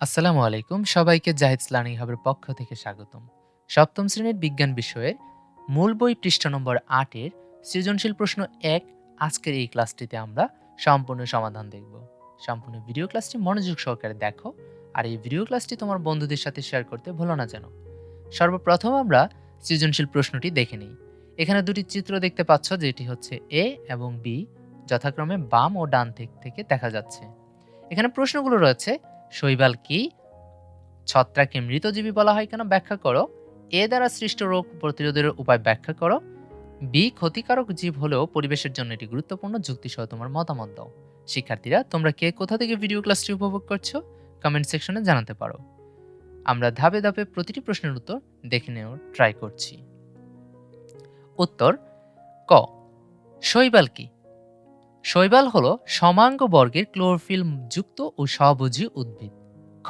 আসসালামু আলাইকুম। সবাইকে জাহিদ লার্নিং হাবের পক্ষ থেকে স্বাগতম। সপ্তম শ্রেণির বিজ্ঞান বিষয়ের মূল বই পৃষ্ঠা নম্বর আটের সৃজনশীল প্রশ্ন এক আজকের এই ক্লাসটিতে আমরা সম্পূর্ণ সমাধান দেখব। সম্পূর্ণ ভিডিও ক্লাসটি মনোযোগ সহকারে দেখো আর এই ভিডিও ক্লাসটি তোমার বন্ধুদের সাথে শেয়ার করতে ভুলো না যেন। সর্বপ্রথম আমরা সৃজনশীল প্রশ্নটি দেখে নিই। এখানে দুটি চিত্র দেখতে পাচ্ছ যেটি হচ্ছে এ এবং বি। যথাক্রমে বাম ও ডান দিক থেকে দেখা যাচ্ছে। এখানে প্রশ্নগুলো রয়েছে শৈবাল কি? ছত্রাককে মৃতজীবী বলা হয় কেন? ব্যাখ্যা করো। এ দ্বারা সৃষ্ট রোগ প্রতিরোধের উপায় ব্যাখ্যা করো। বি, ক্ষতিকারক জীব হলেও পরিবেশের জন্য এটি গুরুত্বপূর্ণ। যুক্তিসহ তোমার মতামত দাও। শিক্ষার্থীরা, তোমরা কে কোথা থেকে ভিডিও ক্লাসটি উপভোগ করছ? কমেন্ট সেকশনে জানাতে পারো। আমরা ধাপে ধাপে প্রতিটি প্রশ্নের উত্তর দেখে নেওয়ার ট্রাই করছি। উত্তর, ক, শৈবাল কি? শৈবাল হল সমাঙ্গ বর্গের ক্লোরোফিল যুক্ত ও স্বভোজী উদ্ভিদ। খ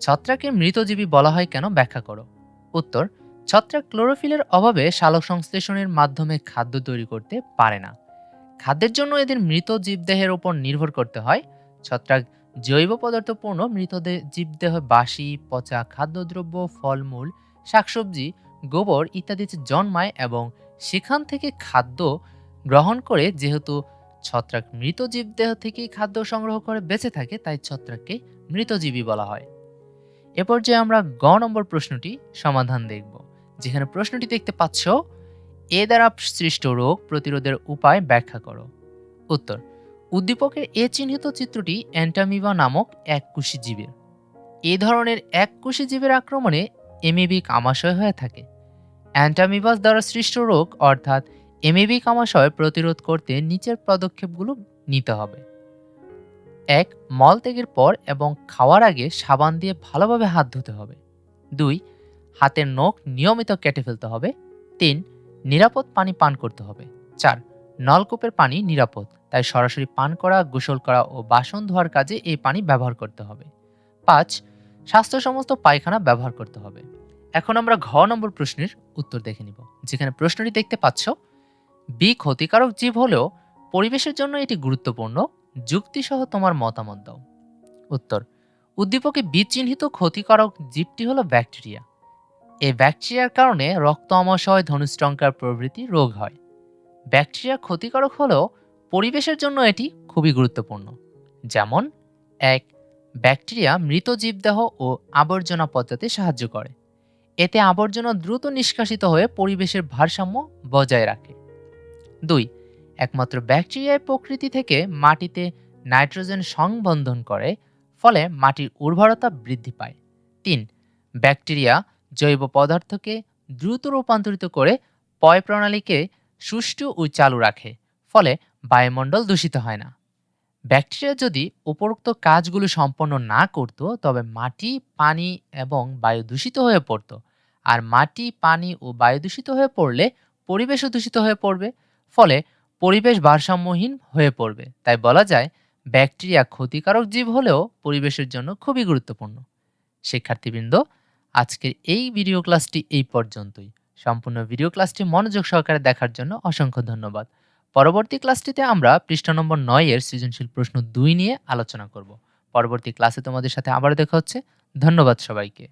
ছত্রাকে মৃতজীবী বলা হয় কেন ব্যাখ্যা করো? উত্তর, ছত্রাক ক্লোরোফিলের অভাবে সালোক সংশ্লেষণের মাধ্যমে খাদ্য তৈরি করতে পারে না। খাদ্যের জন্য এদের মৃত জীবদেহের উপর নির্ভর করতে হয়। ছত্রাক জৈব পদার্থপূর্ণ মৃতদেহ জীবদেহ, বাসি, পচা খাদ্যদ্রব্য, ফলমূল, শাকসবজি, গোবর ইত্যাদিতে জন্মায় এবং সেখান থেকে খাদ্য গ্রহণ করে যেহেতু ছত্রাক মৃত জীবদেহ থেকেই খাদ্য সংগ্রহ করে বেঁচে থাকে, তাই ছত্রাককে মৃতজীবী বলা হয়। এ পর্যায়ে আমরা গ নম্বর প্রশ্নটি সমাধান দেখব, যেখানে প্রশ্নটি দেখতে পাচ্ছ, এ দ্বারা সৃষ্ট রোগ প্রতিরোধের উপায় ব্যাখ্যা করো। উত্তর, উদ্দীপকের এ চিহ্নিত চিত্রটি অ্যান্টামিবা নামক এক কুশি জীবের। এ ধরনের এক কুশি জীবের আক্রমণে এমিবিক আমাশয় হয়ে থাকে। অ্যান্টামিবাস দ্বারা সৃষ্ট রোগ, অর্থাৎ এমএবি কামাশয় প্রতিরোধ করতে নিচের পদক্ষেপগুলো নিতে হবে। এক, মল ত্যাগের পর এবং খাওয়ার আগে সাবান দিয়ে ভালোভাবে হাত ধুতে হবে। দুই, হাতের নখ নিয়মিত কেটে ফেলতে হবে। তিন, নিরাপদ পানি পান করতে হবে। চার, নলকূপের পানি নিরাপদ, তাই সরাসরি পান করা, গোসল করা ও বাসন ধোয়ার কাজে এই পানি ব্যবহার করতে হবে। পাঁচ, স্বাস্থ্য সমস্ত পায়খানা ব্যবহার করতে হবে। এখন আমরা ঘ নম্বর প্রশ্নের উত্তর দেখে নিব। যেখানে প্রশ্নটি দেখতে পাচ্ছ বি ক্ষতিকারক জীব হলেও পরিবেশের জন্য এটি গুরুত্বপূর্ণ। যুক্তিসহ তোমার মতামত দাও। উত্তর, উদ্দীপকে বি চিহ্নিত ক্ষতিকারক জীবটি হলো ব্যাকটেরিয়া। এই ব্যাকটেরিয়ার কারণে রক্ত আমাশয় ধনুষ্টঙ্কার প্রভৃতি রোগ হয়। ব্যাকটেরিয়া ক্ষতিকারক হলেও পরিবেশের জন্য এটি খুবই গুরুত্বপূর্ণ। যেমন, এক, ব্যাকটেরিয়া মৃত জীবদেহ ও আবর্জনা পচাতে সাহায্য করে। এতে আবর্জনা দ্রুত নিষ্কাশিত হয়ে পরিবেশের ভারসাম্য বজায় রাখে। দুই, একমাত্র ব্যাকটেরিয়ায় প্রকৃতি থেকে মাটিতে নাইট্রোজেন সংবন্ধন করে, ফলে মাটির উর্বরতা বৃদ্ধি পায়। তিন, ব্যাকটেরিয়া জৈব পদার্থকে দ্রুত রূপান্তরিত করে পয় প্রণালীকে সুষ্ঠু ও চালু রাখে, ফলে বায়ুমণ্ডল দূষিত হয় না। ব্যাকটেরিয়া যদি উপরোক্ত কাজগুলো সম্পন্ন না করত, তবে মাটি, পানি এবং বায়ু দূষিত হয়ে পড়ত। আর মাটি, পানি ও বায়ু দূষিত হয়ে পড়লে পরিবেশও দূষিত হয়ে পড়বে। ফলে পরিবেশ ভারসাম্যহীন হয়ে পড়বে। তাই বলা যায়, ব্যাকটেরিয়া ক্ষতিকারক জীব হলেও পরিবেশের জন্য খুবই গুরুত্বপূর্ণ। শিক্ষার্থীবৃন্দ, আজকের এই ভিডিও ক্লাসটি এই পর্যন্তই। সম্পূর্ণ ভিডিও ক্লাসটি মনোযোগ সহকারে দেখার জন্য অসংখ্য ধন্যবাদ। পরবর্তী ক্লাসটিতে আমরা পৃষ্ঠা নম্বর নয় এর সৃজনশীল প্রশ্ন দুই নিয়ে আলোচনা করব। পরবর্তী ক্লাসে তোমাদের সাথে আবার দেখা হচ্ছে। ধন্যবাদ সবাইকে।